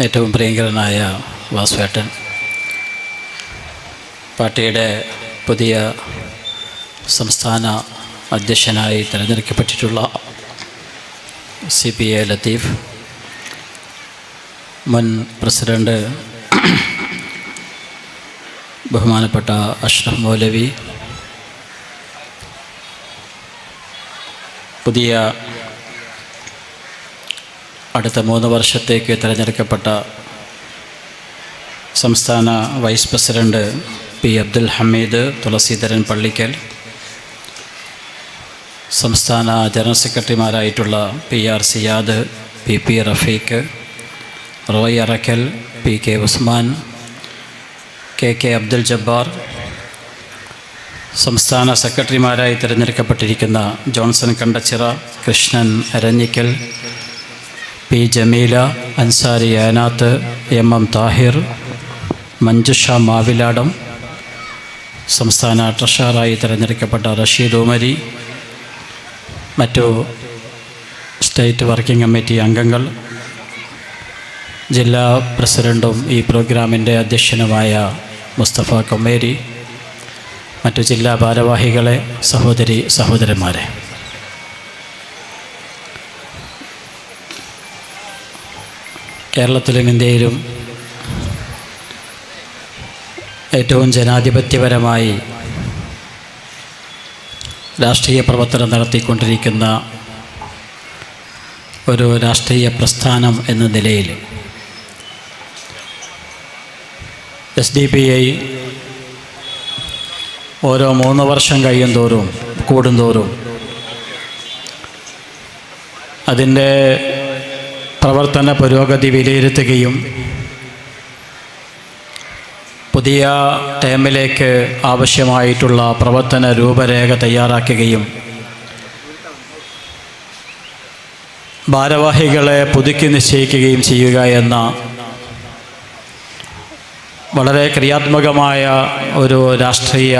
ഏറ്റവും പ്രിയങ്കരനായ വാസുവേട്ടൻ. പാർട്ടിയുടെ പുതിയ സംസ്ഥാന അധ്യക്ഷനായി തിരഞ്ഞെടുക്കപ്പെട്ടിട്ടുള്ള സി പി എ ലത്തീഫ് മുൻ പ്രസിഡന്റ് ബഹുമാനപ്പെട്ട അഷ്റഫ് മൗലവി പുതിയ അടുത്ത മൂന്ന് വർഷത്തേക്ക് തിരഞ്ഞെടുക്കപ്പെട്ട സംസ്ഥാന vice president P Abdul Hameed Thulaseedharan Pallikkal സംസ്ഥാന general സെക്രട്ടറിമാരായിട്ടുള്ള P R Siyad P P Rafeeq Roy Arakkal P K Usman K K Abdul Jabbar സംസ്ഥാന സെക്രട്ടറിമാരായി തിരഞ്ഞെടുക്കപ്പെട്ടിരിക്കുന്ന Johnson Kandachira Krishnan Aranjikkal P Jameela Ansari Enath M M Thahir Manjusha Maviladam സംസ്ഥാന ട്രഷറായി തിരഞ്ഞെടുക്കപ്പെട്ട റഷീദ് ഉമരി മറ്റു state working committee അംഗങ്ങൾ ജില്ലാ പ്രസിഡന്റും ഈ പ്രോഗ്രാമിന്റെ അധ്യക്ഷനുമായ മുസ്തഫ കൊമ്മേരി മറ്റു ജില്ലാ ഭാരവാഹികളെ സഹോദരി സഹോദരന്മാരെ. കേരളത്തിലും ഇന്ത്യയിലും ഏറ്റവും ജനാധിപത്യപരമായി രാഷ്ട്രീയ പ്രവർത്തനം നടത്തിക്കൊണ്ടിരിക്കുന്ന ഒരു രാഷ്ട്രീയ പ്രസ്ഥാനം എന്ന നിലയിൽ എസ് ഡി പി ഐ ഓരോ മൂന്ന് വർഷം കഴിയും തോറും കൂടുന്തോറും അതിന്റെ പ്രവർത്തന പുരോഗതി വിലയിരുത്തുകയും പുതിയ ടേമിലേക്ക് ആവശ്യമായിട്ടുള്ള പ്രവർത്തന രൂപരേഖ തയ്യാറാക്കുകയും ഭാരവാഹികളെ പുതുക്കി നിശ്ചയിക്കുകയും ചെയ്യുക എന്ന വളരെ ക്രിയാത്മകമായ ഒരു രാഷ്ട്രീയ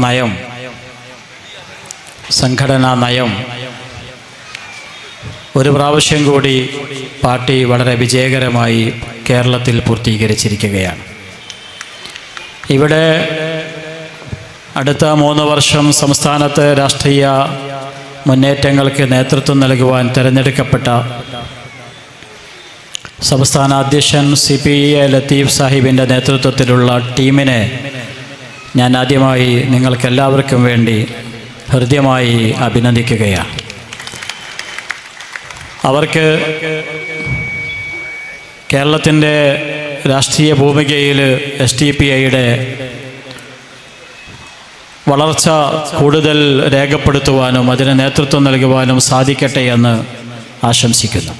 നയം സംഘടനാ നയം ഒരു പ്രാവശ്യം കൂടി പാർട്ടി വളരെ വിജയകരമായി കേരളത്തിൽ പൂർത്തീകരിച്ചിരിക്കുകയാണ്. ഇവിടെ അടുത്ത മൂന്ന് വർഷം സംസ്ഥാനത്ത് രാഷ്ട്രീയ മുന്നേറ്റങ്ങൾക്ക് നേതൃത്വം നൽകുവാൻ തിരഞ്ഞെടുക്കപ്പെട്ട സംസ്ഥാന അധ്യക്ഷൻ സി പി എ ലത്തീഫ് സാഹിബിന്റെ നേതൃത്വത്തിലുള്ള ടീമിനെ ഞാൻ ആദ്യമായി നിങ്ങൾക്കെല്ലാവർക്കും വേണ്ടി ഹൃദ്യമായി അഭിനന്ദിക്കുകയാണ്. അവർക്ക് കേരളത്തിന്റെ രാഷ്ട്രീയ ഭൂമികയിൽ എസ് ടി പി ഐയുടെ വളർച്ച കൂടുതൽ രേഖപ്പെടുത്തുവാനും അതിന് നേതൃത്വം നൽകുവാനും സാധിക്കട്ടെ എന്ന് ആശംസിക്കുന്നു.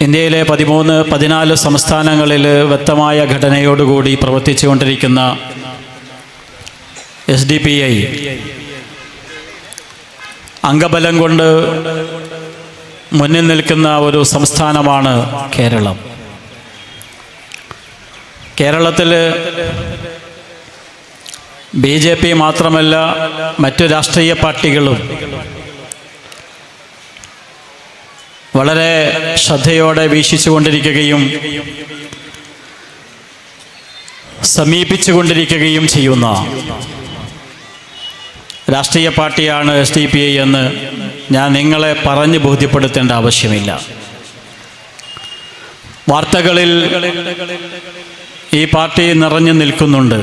ഇന്ത്യയിലെ പതിമൂന്ന് പതിനാല് സംസ്ഥാനങ്ങളിൽ വ്യക്തമായ ഘടനയോടുകൂടി പ്രവർത്തിച്ചുകൊണ്ടിരിക്കുന്ന എസ് ഡി പി ഐ അംഗബലം കൊണ്ട് മുന്നിൽ നിൽക്കുന്ന ഒരു സംസ്ഥാനമാണ് കേരളം. കേരളത്തിൽ ബി ജെ പി മാത്രമല്ല മറ്റു രാഷ്ട്രീയ പാർട്ടികളും വളരെ ശ്രദ്ധയോടെ വീക്ഷിച്ചുകൊണ്ടിരിക്കുകയും സമീപിച്ചുകൊണ്ടിരിക്കുകയും ചെയ്യുന്ന രാഷ്ട്രീയ പാർട്ടിയാണ് എസ് ഡി പി ഐ എന്ന് ഞാൻ നിങ്ങളെ പറഞ്ഞ് ബോധ്യപ്പെടുത്തേണ്ട ആവശ്യമില്ല. വാർത്തകളിൽ ഈ പാർട്ടി നിറഞ്ഞു നിൽക്കുന്നുണ്ട്.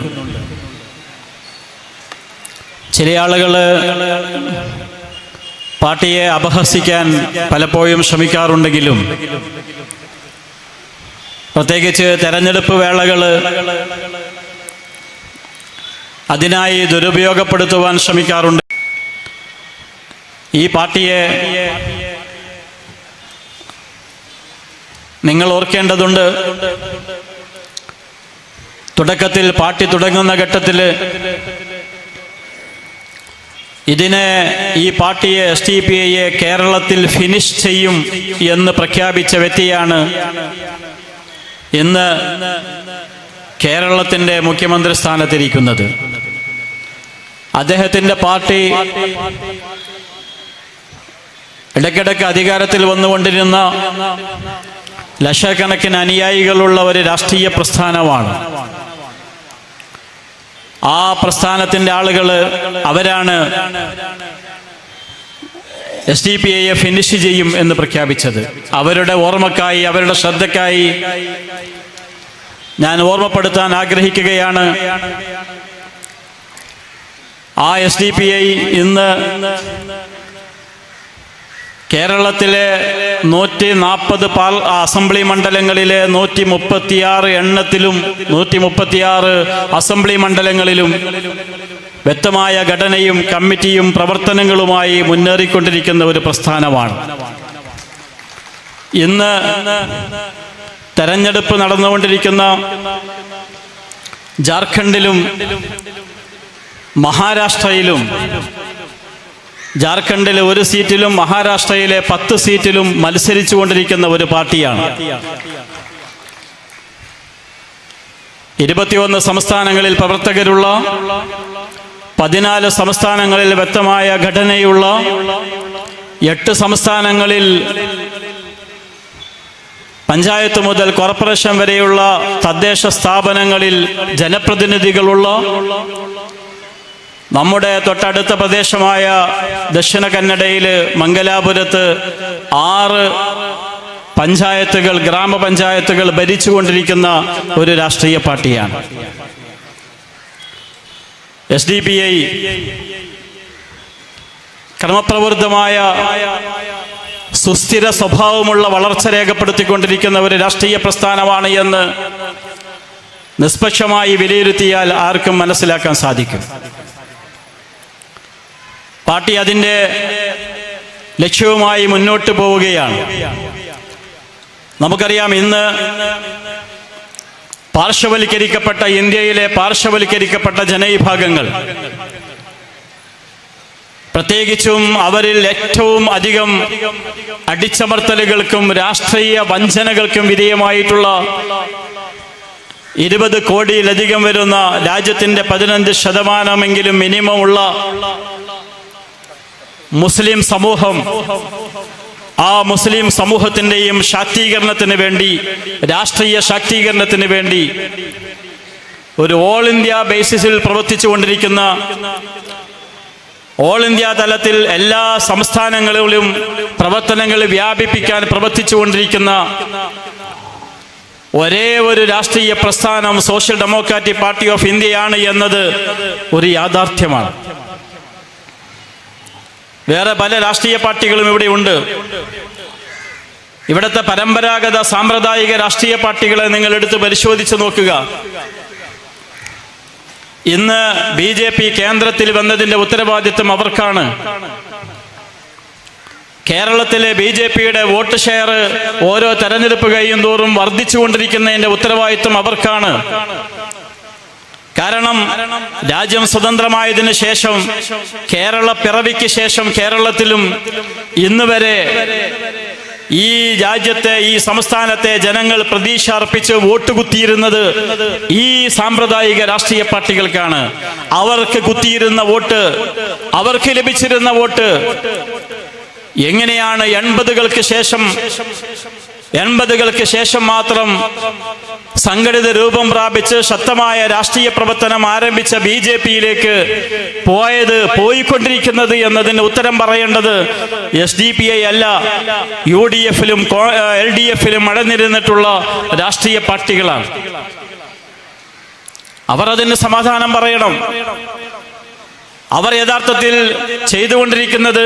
ചില ആളുകൾ പാർട്ടിയെ അപഹസിക്കാൻ പലപ്പോഴും ശ്രമിക്കാറുണ്ടെങ്കിലും പ്രത്യേകിച്ച് തെരഞ്ഞെടുപ്പ് വേളകൾ അതിനായി ദുരുപയോഗപ്പെടുത്തുവാൻ ശ്രമിക്കാറുണ്ട്. ഈ പാർട്ടിയെ നിങ്ങൾ ഓർക്കേണ്ടതുണ്ട്. തുടക്കത്തിൽ പാർട്ടി തുടങ്ങുന്ന ഘട്ടത്തിൽ ഇതിനെ ഈ പാർട്ടിയെ എസ് ടി പി ഐയെ കേരളത്തിൽ ഫിനിഷ് ചെയ്യും എന്ന് പ്രഖ്യാപിച്ച വ്യക്തിയാണ് ഇന്ന് കേരളത്തിന്റെ മുഖ്യമന്ത്രി സ്ഥാനത്തിരിക്കുന്നത്. അദ്ദേഹത്തിന്റെ പാർട്ടി ഇടയ്ക്കിടയ്ക്ക് അധികാരത്തിൽ വന്നുകൊണ്ടിരുന്ന ലക്ഷക്കണക്കിന് അനുയായികളുള്ള ഒരു രാഷ്ട്രീയ പ്രസ്ഥാനമാണ്. ആ പ്രസ്ഥാനത്തിന്റെ ആളുകൾ അവരാണ് എസ് ഡി പി ഐയെ ഫിനിഷ് ചെയ്യും എന്ന് പ്രഖ്യാപിച്ചത്. അവരുടെ ഓർമ്മക്കായി അവരുടെ ശ്രദ്ധക്കായി ഞാൻ ഓർമ്മപ്പെടുത്താൻ ആഗ്രഹിക്കുകയാണ്. ആ എസ് ഡി പി ഐ ഇന്ന് കേരളത്തിലെ നൂറ്റി നാൽപ്പത് പാൽ അസംബ്ലി മണ്ഡലങ്ങളിലെ നൂറ്റി മുപ്പത്തിയാറ് എണ്ണത്തിലും നൂറ്റി മുപ്പത്തിയാറ് അസംബ്ലി മണ്ഡലങ്ങളിലും വ്യക്തമായ ഘടനയും കമ്മിറ്റിയും പ്രവർത്തനങ്ങളുമായി മുന്നേറിക്കൊണ്ടിരിക്കുന്ന ഒരു പ്രസ്ഥാനമാണ്. ഇന്ന് തെരഞ്ഞെടുപ്പ് നടന്നുകൊണ്ടിരിക്കുന്ന ജാർഖണ്ഡിലും മഹാരാഷ്ട്രയിലും ജാർഖണ്ഡിലെ ഒരു സീറ്റിലും മഹാരാഷ്ട്രയിലെ പത്ത് സീറ്റിലും മത്സരിച്ചു കൊണ്ടിരിക്കുന്ന ഒരു പാർട്ടിയാണ്. ഇരുപത്തിയൊന്ന് സംസ്ഥാനങ്ങളിൽ പ്രവർത്തകരുള്ള പതിനാല് സംസ്ഥാനങ്ങളിൽ വ്യക്തമായ ഘടനയുള്ള എട്ട് സംസ്ഥാനങ്ങളിൽ പഞ്ചായത്ത് മുതൽ കോർപ്പറേഷൻ വരെയുള്ള തദ്ദേശ സ്ഥാപനങ്ങളിൽ ജനപ്രതിനിധികളുള്ള നമ്മുടെ തൊട്ടടുത്ത പ്രദേശമായ ദക്ഷിണ കന്നഡയിൽ മംഗലാപുരത്ത് ആറ് പഞ്ചായത്തുകൾ ഗ്രാമപഞ്ചായത്തുകൾ ഭരിച്ചുകൊണ്ടിരിക്കുന്ന ഒരു രാഷ്ട്രീയ പാർട്ടിയാണ്. എസ് ഡി പി ഐ ക്രമപ്രവൃത്തമായ സുസ്ഥിര സ്വഭാവമുള്ള വളർച്ച രേഖപ്പെടുത്തിക്കൊണ്ടിരിക്കുന്ന ഒരു രാഷ്ട്രീയ പ്രസ്ഥാനമാണ് എന്ന് നിഷ്പക്ഷമായി വിലയിരുത്തിയാൽ ആർക്കും മനസ്സിലാക്കാൻ സാധിക്കും. പാർട്ടി അതിന്റെ ലക്ഷ്യവുമായി മുന്നോട്ട് പോവുകയാണ്. നമുക്കറിയാം ഇന്ന് പാർശ്വവൽക്കരിക്കപ്പെട്ട ഇന്ത്യയിലെ പാർശ്വവൽക്കരിക്കപ്പെട്ട ജനവിഭാഗങ്ങൾ പ്രത്യേകിച്ചും അവരിൽ ഏറ്റവും അധികം അടിച്ചമർത്തലുകൾക്കും രാഷ്ട്രീയ വഞ്ചനകൾക്കും വിധേയമായിട്ടുള്ള ഇരുപത് കോടിയിലധികം വരുന്ന രാജ്യത്തിന്റെ പതിനഞ്ച് ശതമാനമെങ്കിലും മിനിമം ഉള്ള മുസ്ലിം സമൂഹം. ആ മുസ്ലിം സമൂഹത്തിന്റെയും ശാക്തീകരണത്തിന് വേണ്ടി രാഷ്ട്രീയ ശാക്തീകരണത്തിന് വേണ്ടി ഒരു ഓൾ ഇന്ത്യ ബേസിസിൽ പ്രവർത്തിച്ചു കൊണ്ടിരിക്കുന്ന ഓൾ ഇന്ത്യ തലത്തിൽ എല്ലാ സംസ്ഥാനങ്ങളിലും പ്രവർത്തനങ്ങൾ വ്യാപിപ്പിക്കാൻ പ്രവർത്തിച്ചു കൊണ്ടിരിക്കുന്ന ഒരേ ഒരു രാഷ്ട്രീയ പ്രസ്ഥാനം സോഷ്യൽ ഡെമോക്രാറ്റിക് പാർട്ടി ഓഫ് ഇന്ത്യയാണ് എന്നത് ഒരു യാഥാർത്ഥ്യമാണ്. വേറെ പല രാഷ്ട്രീയ പാർട്ടികളും ഇവിടെ ഉണ്ട്. ഇവിടുത്തെ പരമ്പരാഗത സാമ്പ്രദായിക രാഷ്ട്രീയ പാർട്ടികളെ നിങ്ങൾ എടുത്ത് പരിശോധിച്ച് നോക്കുക. ഇന്ന് ബി ജെ പി കേന്ദ്രത്തിൽ വന്നതിന്റെ ഉത്തരവാദിത്വം അവർക്കാണ്. കേരളത്തിലെ ബി ജെ പിയുടെ വോട്ട് ഷെയർ ഓരോ തെരഞ്ഞെടുപ്പ് കഴിയും തോറും വർദ്ധിച്ചുകൊണ്ടിരിക്കുന്നതിന്റെ ഉത്തരവാദിത്വം അവർക്കാണ്. കാരണം രാജ്യം സ്വതന്ത്രമായതിനു ശേഷം കേരള പിറവിക്ക് ശേഷം കേരളത്തിലും ഇന്ന് വരെ ഈ രാജ്യത്തെ ഈ സംസ്ഥാനത്തെ ജനങ്ങൾ പ്രതീക്ഷ അർപ്പിച്ച് വോട്ട് കുത്തിയിരുന്നത് ഈ സാമ്പ്രദായിക രാഷ്ട്രീയ പാർട്ടികൾക്കാണ്. അവർക്ക് കുത്തിയിരുന്ന വോട്ട് അവർക്ക് ലഭിച്ചിരുന്ന വോട്ട് എങ്ങനെയാണ് എൺപതുകൾക്ക് ശേഷം എൺപതുകൾക്ക് ശേഷം മാത്രം സംഘടിത രൂപം പ്രാപിച്ച് ശക്തമായ രാഷ്ട്രീയ പ്രവർത്തനം ആരംഭിച്ച ബി ജെ പിയിലേക്ക് പോയത് പോയിക്കൊണ്ടിരിക്കുന്നത് എന്നതിന് ഉത്തരം പറയേണ്ടത് എസ് ഡി പി ഐ അല്ല. യു ഡി എഫിലും എൽ ഡി എഫിലും അടഞ്ഞിരുന്നിട്ടുള്ള രാഷ്ട്രീയ പാർട്ടികളാണ്. അവർ അതിന് സമാധാനം പറയണം. അവർ യഥാർത്ഥത്തിൽ ചെയ്തുകൊണ്ടിരിക്കുന്നത്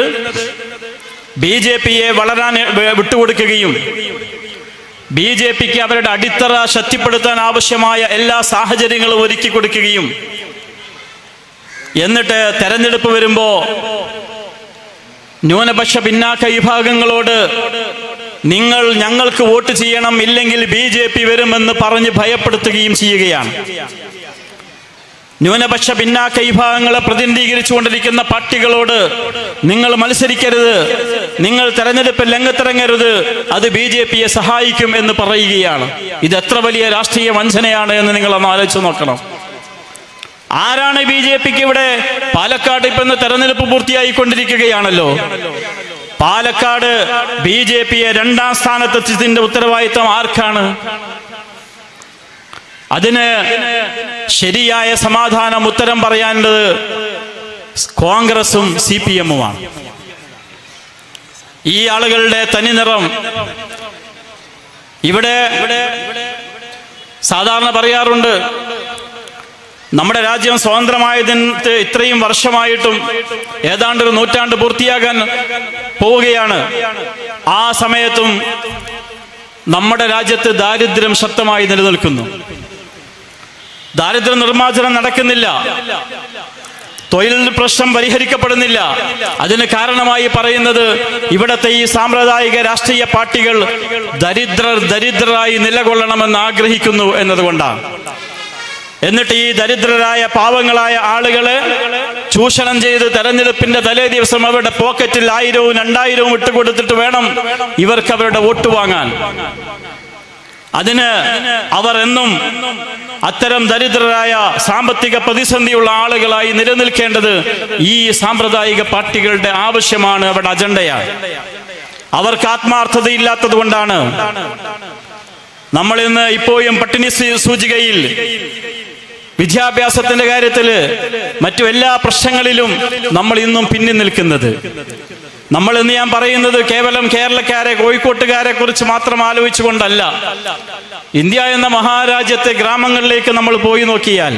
ബി ജെ പിയെ വളരാൻ വിട്ടുകൊടുക്കുകയും ബി ജെ പിക്ക് അവരുടെ അടിത്തറ ശക്തിപ്പെടുത്താൻ ആവശ്യമായ എല്ലാ സാഹചര്യങ്ങളും ഒരുക്കി കൊടുക്കുകയും എന്നിട്ട് തെരഞ്ഞെടുപ്പ് വരുമ്പോ ന്യൂനപക്ഷ പിന്നാക്ക വിഭാഗങ്ങളോട് നിങ്ങൾ ഞങ്ങൾക്ക് വോട്ട് ചെയ്യണം ഇല്ലെങ്കിൽ ബി ജെ പി വരുമെന്ന് പറഞ്ഞ് ഭയപ്പെടുത്തുകയും ചെയ്യുകയാണ്. ന്യൂനപക്ഷ പിന്നാക്ക വിഭാഗങ്ങളെ പ്രതിനിധീകരിച്ചുകൊണ്ടിരിക്കുന്ന പാർട്ടികളോട് നിങ്ങൾ മത്സരിക്കരുത്. നിങ്ങൾ തെരഞ്ഞെടുപ്പിൽ രംഗത്തിറങ്ങരുത്. അത് ബി ജെ പിയെ സഹായിക്കും എന്ന് പറയുകയാണ്. ഇത് എത്ര വലിയ രാഷ്ട്രീയ വഞ്ചനയാണ് എന്ന് നിങ്ങൾ ഒന്ന് ആലോചിച്ച് നോക്കണം. ആരാണ് ബി ജെ പിക്ക് ഇവിടെ പാലക്കാട് ഇപ്പൊ തെരഞ്ഞെടുപ്പ് പൂർത്തിയായിക്കൊണ്ടിരിക്കുകയാണല്ലോ? പാലക്കാട് ബി ജെ പിയെ രണ്ടാം സ്ഥാനത്തെത്തിന്റെ ഉത്തരവാദിത്തം ആർക്കാണ്? അതിന് ശരിയായ സമാധാനം ഉത്തരം പറയാനുള്ളത് കോൺഗ്രസും സി പി എമ്മുമാണ്. ഈ ആളുകളുടെ തനിനിറം ഇവിടെ സാധാരണ പറയാറുണ്ട് നമ്മുടെ രാജ്യം സ്വതന്ത്രമായതിന് ഇത്രയും വർഷമായിട്ടും ഏതാണ്ട് ഒരു നൂറ്റാണ്ട് പൂർത്തിയാകാൻ പോവുകയാണ്. ആ സമയത്തും നമ്മുടെ രാജ്യത്ത് ദാരിദ്ര്യം ശക്തമായി നിലനിൽക്കുന്നു. ദാരിദ്ര്യ നിർമ്മാർജനം നടക്കുന്നില്ല. തൊഴിൽ പ്രശ്നം പരിഹരിക്കപ്പെടുന്നില്ല. അതിന് കാരണമായി പറയുന്നത് ഇവിടത്തെ ഈ സാമ്പ്രദായിക രാഷ്ട്രീയ പാർട്ടികൾ ദരിദ്രർ ദരിദ്രരായി നിലകൊള്ളണമെന്ന് ആഗ്രഹിക്കുന്നു എന്നതുകൊണ്ടാണ്. എന്നിട്ട് ഈ ദരിദ്രരായ പാവങ്ങളായ ആളുകളെ ചൂഷണം ചെയ്ത് തെരഞ്ഞെടുപ്പിന്റെ തലേ ദിവസം അവരുടെ പോക്കറ്റിൽ ആയിരവും രണ്ടായിരവും ഇട്ടുകൊടുത്തിട്ട് വേണം ഇവർക്ക് അവരുടെ വോട്ട് വാങ്ങാൻ. അതിന് അവർ എന്നും അത്തരം ദരിദ്രരായ സാമ്പത്തിക പ്രതിസന്ധിയുള്ള ആളുകളായി നിലനിൽക്കേണ്ടത് ഈ സാമ്പ്രദായിക പാർട്ടികളുടെ ആവശ്യമാണ് അവരുടെ അജണ്ടയാണ്. അവർക്ക് ആത്മാർത്ഥതയില്ലാത്തത് കൊണ്ടാണ്. നമ്മൾ ഇന്ന് ഇപ്പോഴും പട്ടിണി സൂചികയിൽ വിദ്യാഭ്യാസത്തിന്റെ കാര്യത്തിൽ മറ്റു എല്ലാ പ്രശ്നങ്ങളിലും നമ്മൾ ഇന്നും പിന്നിൽ നിൽക്കുന്നത്. നമ്മൾ ഇന്ന് ഞാൻ പറയുന്നത് കേവലം കേരളക്കാരെ കോഴിക്കോട്ടുകാരെ കുറിച്ച് മാത്രം ആലോചിച്ചുകൊണ്ടല്ല. ഇന്ത്യ എന്ന മഹാരാജ്യത്തെ ഗ്രാമങ്ങളിലേക്ക് നമ്മൾ പോയി നോക്കിയാൽ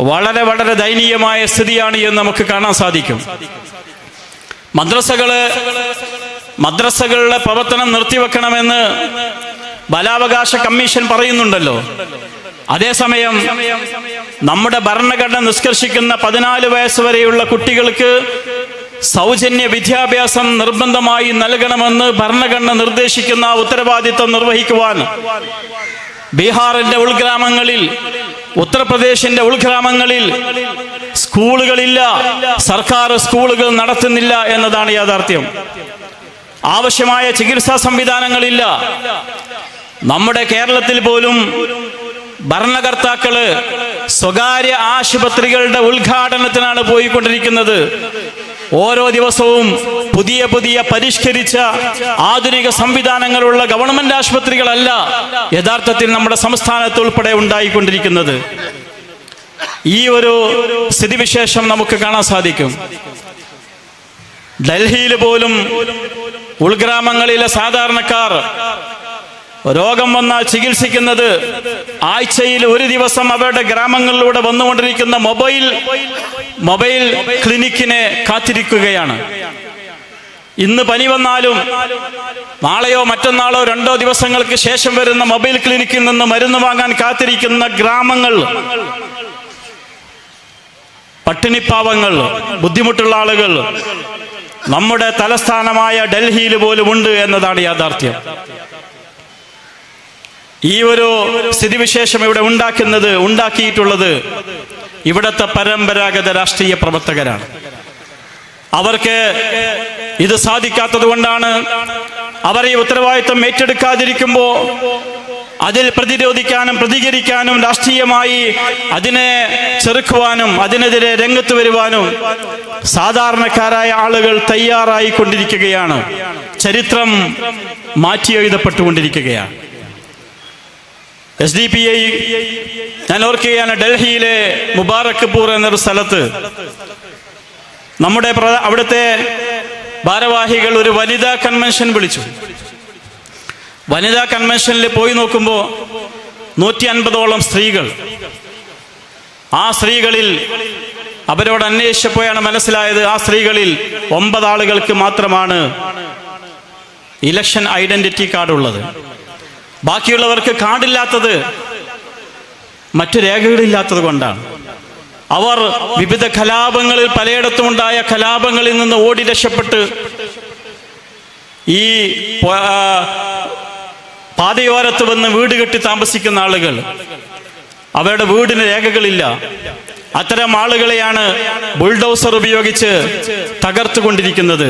വളരെ വളരെ ദയനീയമായ സ്ഥിതിയാണ് എന്ന് നമുക്ക് കാണാൻ സാധിക്കും. മദ്രസകൾ മദ്രസകളുടെ പ്രവർത്തനം നിർത്തിവെക്കണമെന്ന് ബാലാവകാശ കമ്മീഷൻ പറയുന്നുണ്ടല്ലോ. അതേസമയം നമ്മുടെ ഭരണഘടന നിഷ്കർഷിക്കുന്ന പതിനാല് വയസ്സ് വരെയുള്ള കുട്ടികൾക്ക് സൗജന്യ വിദ്യാഭ്യാസം നിർബന്ധമായി നൽകണമെന്ന് ഭരണഘടന നിർദ്ദേശിക്കുന്ന ഉത്തരവാദിത്വം നിർവഹിക്കുവാൻ ബീഹാറിന്റെ ഉൾഗ്രാമങ്ങളിൽ ഉത്തർപ്രദേശിന്റെ ഉൾഗ്രാമങ്ങളിൽ സ്കൂളുകളില്ല സർക്കാർ സ്കൂളുകൾ നടത്തുന്നില്ല എന്നതാണ് യാഥാർത്ഥ്യം. ആവശ്യമായ ചികിത്സാ സംവിധാനങ്ങളില്ല. നമ്മുടെ കേരളത്തിൽ പോലും ഭരണകർത്താക്കൾ സ്വകാര്യ ആശുപത്രികളുടെ ഉദ്ഘാടനത്തിനാണ് പോയിക്കൊണ്ടിരിക്കുന്നത്. ഓരോ ദിവസവും പുതിയ പുതിയ പരിഷ്കരിച്ച ആധുനിക സംവിധാനങ്ങളുള്ള ഗവൺമെന്റ് ആശുപത്രികളല്ല യഥാർത്ഥത്തിൽ നമ്മുടെ സംസ്ഥാനത്ത് ഉൾപ്പെടെ ഉണ്ടായിക്കൊണ്ടിരിക്കുന്നത്. ഈ ഒരു സ്ഥിതിവിശേഷം നമുക്ക് കാണാൻ സാധിക്കും. ഡൽഹിയിൽ പോലും ഉൾഗ്രാമങ്ങളിലെ സാധാരണക്കാർ രോഗം വന്നാൽ ചികിത്സിക്കുന്നത് ആഴ്ചയിൽ ഒരു ദിവസം അവരുടെ ഗ്രാമങ്ങളിലൂടെ വന്നുകൊണ്ടിരിക്കുന്ന മൊബൈൽ മൊബൈൽ ക്ലിനിക്കിനെ കാത്തിരിക്കുകയാണ്. ഇന്ന് പനി വന്നാലും നാളെയോ മറ്റന്നാളോ രണ്ടോ ദിവസങ്ങൾക്ക് ശേഷം വരുന്ന മൊബൈൽ ക്ലിനിക്കിൽ നിന്ന് മരുന്ന് വാങ്ങാൻ കാത്തിരിക്കുന്ന ഗ്രാമങ്ങൾ പട്ടിണിപ്പാവങ്ങൾ ബുദ്ധിമുട്ടുള്ള ആളുകൾ നമ്മുടെ തലസ്ഥാനമായ ഡൽഹിയിൽ പോലും ഉണ്ട് എന്നതാണ് യാഥാർത്ഥ്യം. ഈ ഒരു സ്ഥിതിവിശേഷം ഇവിടെ ഉണ്ടാക്കുന്നത് ഉണ്ടാക്കിയിട്ടുള്ളത് ഇവിടത്തെ പരമ്പരാഗത രാഷ്ട്രീയ പ്രവർത്തകരാണ്. അവർക്ക് ഇത് സാധിക്കാത്തത് കൊണ്ടാണ് അവർ ഈ ഉത്തരവാദിത്വം ഏറ്റെടുക്കാതിരിക്കുമ്പോൾ അതിൽ പ്രതിരോധിക്കാനും പ്രതികരിക്കാനും രാഷ്ട്രീയമായി അതിനെ ചെറുക്കുവാനും അതിനെതിരെ രംഗത്ത് വരുവാനും സാധാരണക്കാരായ ആളുകൾ തയ്യാറായി കൊണ്ടിരിക്കുകയാണ് ചരിത്രം മാറ്റി എഴുതപ്പെട്ടുകൊണ്ടിരിക്കുകയാണ്. എസ് ഡി പി ഐ ഞാൻ ഓർക്കുകയാണ് ഡൽഹിയിലെ മുബാറക്പൂർ എന്നൊരു സ്ഥലത്ത് നമ്മുടെ അവിടുത്തെ ഭാരവാഹികൾ ഒരു വനിതാ കൺവെൻഷൻ വിളിച്ചു. വനിതാ കൺവെൻഷനിൽ പോയി നോക്കുമ്പോൾ നൂറ്റി അൻപതോളം സ്ത്രീകൾ. ആ സ്ത്രീകളിൽ അവരോട് അന്വേഷിച്ചപ്പോഴാണ് മനസ്സിലായത് ആ സ്ത്രീകളിൽ ഒമ്പത് ആളുകൾക്ക് മാത്രമാണ് ഇലക്ഷൻ ഐഡന്റിറ്റി കാർഡ് ഉള്ളത് ബാക്കിയുള്ളവർക്ക് കാർഡില്ലാത്തത് മറ്റു രേഖകളില്ലാത്തത് കൊണ്ടാണ്. അവർ വിവിധ കലാപങ്ങളിൽ പലയിടത്തും ഉണ്ടായ കലാപങ്ങളിൽ നിന്ന് ഓടി രക്ഷപ്പെട്ട് ഈ പാതയോരത്ത് വന്ന് വീട് കെട്ടി താമസിക്കുന്ന ആളുകൾ അവരുടെ വീടിന് രേഖകളില്ല. അത്തരം ആളുകളെയാണ് ബുൾഡോസർ ഉപയോഗിച്ച് തകർത്തുകൊണ്ടിരിക്കുന്നത്.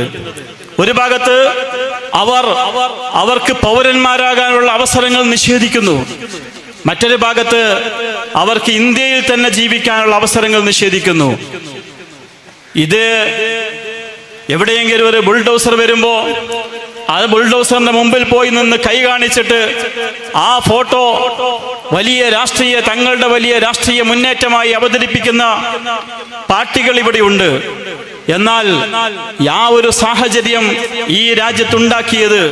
ഒരു ഭാഗത്ത് അവർ അവർക്ക് പൗരന്മാരാകാനുള്ള അവസരങ്ങൾ നിഷേധിക്കുന്നു. മറ്റൊരു ഭാഗത്ത് അവർക്ക് ഇന്ത്യയിൽ തന്നെ ജീവിക്കാനുള്ള അവസരങ്ങൾ നിഷേധിക്കുന്നു. ഇത് എവിടെയെങ്കിലും ഒരു ബുൾഡോസർ വരുമ്പോ അത് ബുൾഡോസറിന്റെ മുമ്പിൽ പോയി നിന്ന് കൈ കാണിച്ചിട്ട് ആ ഫോട്ടോ വലിയ രാഷ്ട്രീയ തങ്ങളുടെ വലിയ രാഷ്ട്രീയ മുന്നേറ്റമായി അവതരിപ്പിക്കുന്ന പാർട്ടികൾ ഇവിടെയുണ്ട് എന്നാൽ ആ ഒരു സാഹചര്യം ഈ രാജ്യത്തുണ്ടാക്കിയത്.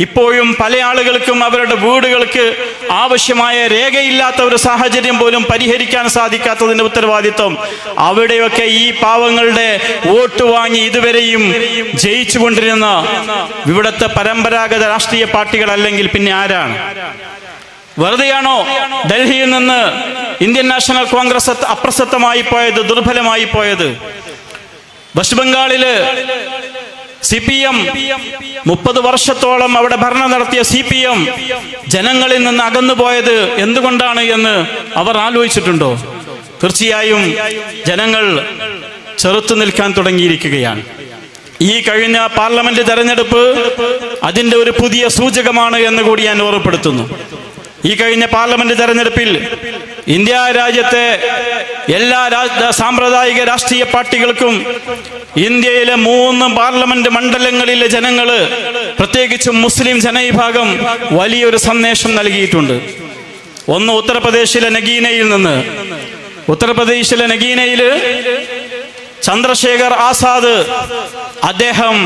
ഇപ്പോഴും പല ആളുകൾക്കും അവരുടെ വീടുകൾക്ക് ആവശ്യമായ രേഖയില്ലാത്ത ഒരു സാഹചര്യം പോലും പരിഹരിക്കാൻ സാധിക്കാത്തതിന്റെ ഉത്തരവാദിത്വം. അവിടെയൊക്കെ ഈ പാവങ്ങളുടെ വോട്ട് വാങ്ങി ഇതുവരെയും ജയിച്ചുകൊണ്ടിരുന്ന ഇവിടുത്തെ പരമ്പരാഗത രാഷ്ട്രീയ പാർട്ടികൾ അല്ലെങ്കിൽ പിന്നെ ആരാണ്? വെറുതെയാണോ ഡൽഹിയിൽ നിന്ന് ഇന്ത്യൻ നാഷണൽ കോൺഗ്രസ് അപ്രസക്തമായി പോയത് ദുർബലമായി പോയത്? വെസ്റ്റ് ബംഗാളിൽ സി പി എം മുപ്പത് വർഷത്തോളം അവിടെ ഭരണം നടത്തിയ സി പി എം ജനങ്ങളിൽ നിന്ന് അകന്നുപോയത് എന്തുകൊണ്ടാണ് എന്ന് അവർ ആലോചിച്ചിട്ടുണ്ടോ? തീർച്ചയായും ജനങ്ങൾ ചെറുത്തു നിൽക്കാൻ തുടങ്ങിയിരിക്കുകയാണ്. ഈ കഴിഞ്ഞ പാർലമെന്റ് തെരഞ്ഞെടുപ്പ് അതിന്റെ ഒരു പുതിയ സൂചകമാണ് എന്ന് കൂടി ഞാൻ ഓർമ്മപ്പെടുത്തുന്നു. ഈ കഴിഞ്ഞ പാർലമെന്റ് തെരഞ്ഞെടുപ്പിൽ ഇന്ത്യ രാജ്യത്തെ എല്ലാ സാമ്പ്രദായിക രാഷ്ട്രീയ പാർട്ടികൾക്കും ഇന്ത്യയിലെ മൂന്ന് പാർലമെന്റ് മണ്ഡലങ്ങളിലെ ജനങ്ങൾ പ്രത്യേകിച്ചും മുസ്ലിം ജനവിഭാഗം വലിയൊരു സന്ദേശം നൽകിയിട്ടുണ്ട്. ഒന്ന് ഉത്തർപ്രദേശിലെ നഗീനയിൽ നിന്ന്. ഉത്തർപ്രദേശിലെ നഗീനയിൽ ചന്ദ്രശേഖർ ആസാദ് അദ്ദേഹം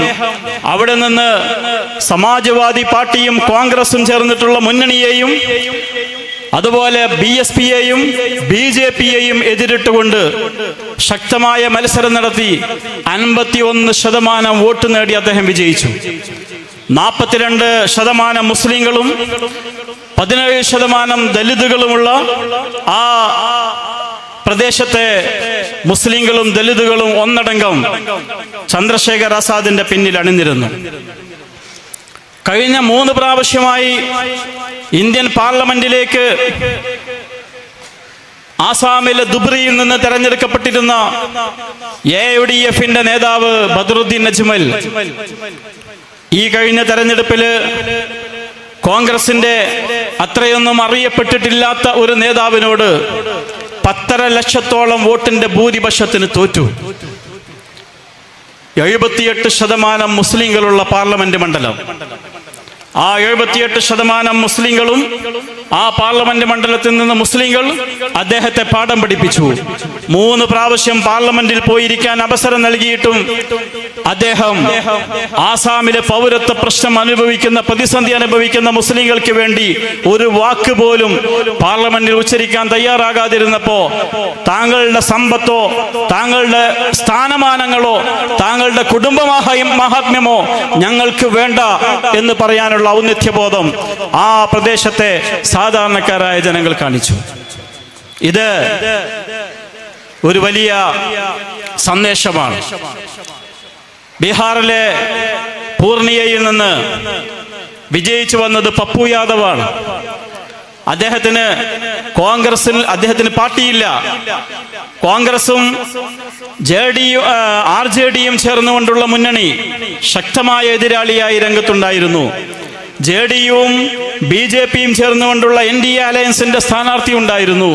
അവിടെ നിന്ന് സമാജ്വാദി പാർട്ടിയും കോൺഗ്രസും ചേർന്നിട്ടുള്ള മുന്നണിയെയും അതുപോലെ ബി എസ് പിയെയും ബി ജെ പിയെയും എതിരിട്ടുകൊണ്ട് ശക്തമായ മത്സരം നടത്തി അൻപത്തി ഒന്ന് ശതമാനം വോട്ട് നേടി അദ്ദേഹം വിജയിച്ചു. നാൽപ്പത്തിരണ്ട് ശതമാനം മുസ്ലിങ്ങളും പതിനേഴ് ശതമാനം ദലിതുകളുമുള്ള ആ പ്രദേശത്തെ മുസ്ലിങ്ങളും ദലിതുകളും ഒന്നടങ്കം ചന്ദ്രശേഖർ ആസാദിന്റെ പിന്നിൽ അണിനിരുന്നു. കഴിഞ്ഞ മൂന്ന് പ്രാവശ്യമായി ഇന്ത്യൻ പാർലമെന്റിലേക്ക് ആസാമിലെ ദുബ്രിയിൽ നിന്ന് തെരഞ്ഞെടുക്കപ്പെട്ടിരുന്ന എ യു ഡി എഫിന്റെ നേതാവ് ബദറുദ്ദീൻ അജ്മൽ ഈ കഴിഞ്ഞ തെരഞ്ഞെടുപ്പിൽ കോൺഗ്രസിന്റെ അത്രയൊന്നും അറിയപ്പെട്ടിട്ടില്ലാത്ത ഒരു നേതാവിനോട് പത്തര ലക്ഷത്തോളം വോട്ടിന്റെ ഭൂരിപക്ഷത്തിന് തോറ്റു. എഴുപത്തിയെട്ട് ശതമാനം മുസ്ലിങ്ങളുള്ള പാർലമെന്റ് മണ്ഡലം. ആ എഴുപത്തിയെട്ട് ശതമാനം മുസ്ലിങ്ങളും ആ പാർലമെന്റ് മണ്ഡലത്തിൽ നിന്ന് മുസ്ലിങ്ങൾ അദ്ദേഹത്തെ പാഠം പഠിപ്പിച്ചു. മൂന്ന് പ്രാവശ്യം പാർലമെന്റിൽ പോയിരിക്കാൻ അവസരം നൽകിയിട്ടും അദ്ദേഹം ആസാമിലെ പൗരത്വ പ്രശ്നം അനുഭവിക്കുന്ന പ്രതിസന്ധി അനുഭവിക്കുന്ന മുസ്ലിങ്ങൾക്ക് വേണ്ടി ഒരു വാക്ക് പോലും പാർലമെന്റിൽ ഉച്ചരിക്കാൻ തയ്യാറാകാതിരുന്നപ്പോ താങ്കളുടെ സമ്പത്തോ താങ്കളുടെ സ്ഥാനമാനങ്ങളോ താങ്കളുടെ കുടുംബ മഹാ- മഹാത്മ്യമോ ഞങ്ങൾക്ക് വേണ്ട എന്ന് പറയാനുള്ള ഔന്നത്യബോധം ആ പ്രദേശത്തെ സാധാരണക്കാരായ ജനങ്ങൾ കാണിച്ചു. ഇത് ഒരു വലിയ സന്ദേശമാണ്. ബീഹാറിലെ പൂർണിയയിൽ നിന്ന് വിജയിച്ചു വന്നത് പപ്പു യാദവാണ്. അദ്ദേഹത്തിന് കോൺഗ്രസിൽ അദ്ദേഹത്തിന് പാർട്ടിയില്ല. കോൺഗ്രസും ജെ ഡി ആർ ജെ ഡിയും ചേർന്നുകൊണ്ടുള്ള മുന്നണി ശക്തമായ എതിരാളിയായി രംഗത്തുണ്ടായിരുന്നു. ജെ ഡിയും ബി ജെ പിയും ചേർന്നുകൊണ്ടുള്ള എൻ ഡി എ അലയൻസിന്റെ സ്ഥാനാർത്ഥി ഉണ്ടായിരുന്നു.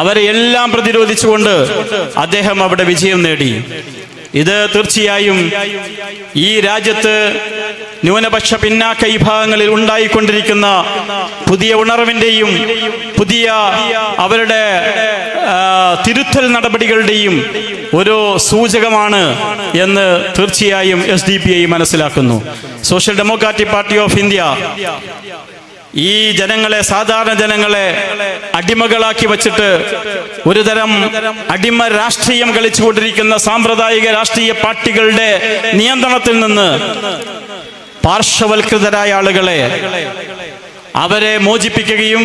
അവരെ എല്ലാം പ്രതിരോധിച്ചുകൊണ്ട് അദ്ദേഹം അവിടെ വിജയം നേടി. ഇത് തീർച്ചയായും ഈ രാജ്യത്ത് ന്യൂനപക്ഷ പിന്നാക്ക വിഭാഗങ്ങളിൽ ഉണ്ടായിക്കൊണ്ടിരിക്കുന്ന പുതിയ ഉണർവിന്റെയും പുതിയ അവരുടെ തിരുത്തൽ നടപടികളുടെയും ഒരു സൂചകമാണ് എന്ന് തീർച്ചയായും എസ് മനസ്സിലാക്കുന്നു. Social democratic party of India ഈ ജനങ്ങളെ സാധാരണ ജനങ്ങളെ അടിമകളാക്കി വച്ചിട്ട് ഒരു തരം അടിമ രാഷ്ട്രീയം കളിച്ചുകൊണ്ടിരിക്കുന്ന സാമ്പ്രദായിക രാഷ്ട്രീയ പാർട്ടികളുടെ നിയന്ത്രണത്തിൽ നിന്ന് പാർശ്വവൽകൃതരായ ആളുകളെ അവരെ മോചിപ്പിക്കുകയും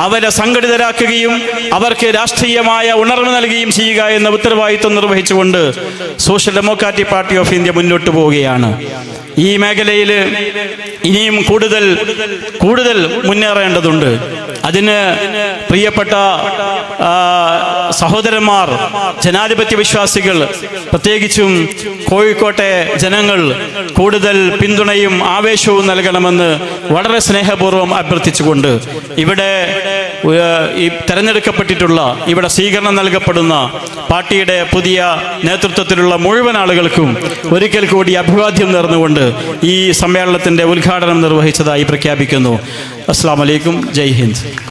അവരെ സംഘടിതരാക്കുകയും അവർക്ക് രാഷ്ട്രീയമായ ഉണർവ് നൽകുകയും ചെയ്യുക എന്ന ഉത്തരവാദിത്വം നിർവഹിച്ചുകൊണ്ട് social democratic party of India മുന്നോട്ട് പോവുകയാണ്. ഈ മേഖലയിൽ ഇനിയും കൂടുതൽ കൂടുതൽ മുന്നേറേണ്ടതുണ്ട്. അതിന് പ്രിയപ്പെട്ട സഹോദരന്മാർ ജനാധിപത്യ വിശ്വാസികൾ പ്രത്യേകിച്ചും കോഴിക്കോട്ടെ ജനങ്ങൾ കൂടുതൽ പിന്തുണയും ആവേശവും നൽകണമെന്ന് വളരെ സ്നേഹപൂർവം അഭ്യർത്ഥിച്ചുകൊണ്ട് ഇവിടെ ഈ തെരഞ്ഞെടുക്കപ്പെട്ടിട്ടുള്ള ഇവിടെ സ്വീകരണം നൽകപ്പെടുന്ന പാർട്ടിയുടെ പുതിയ നേതൃത്വത്തിലുള്ള മുഴുവൻ ആളുകൾക്കും ഒരിക്കൽ കൂടി അഭിവാദ്യം നേർന്നുകൊണ്ട് ഈ സമ്മേളനത്തിന്റെ ഉദ്ഘാടനം നിർവഹിച്ചതായി പ്രഖ്യാപിക്കുന്നു. അസ്സാം വലൈക്കും ജയ് ഹിന്ദ്.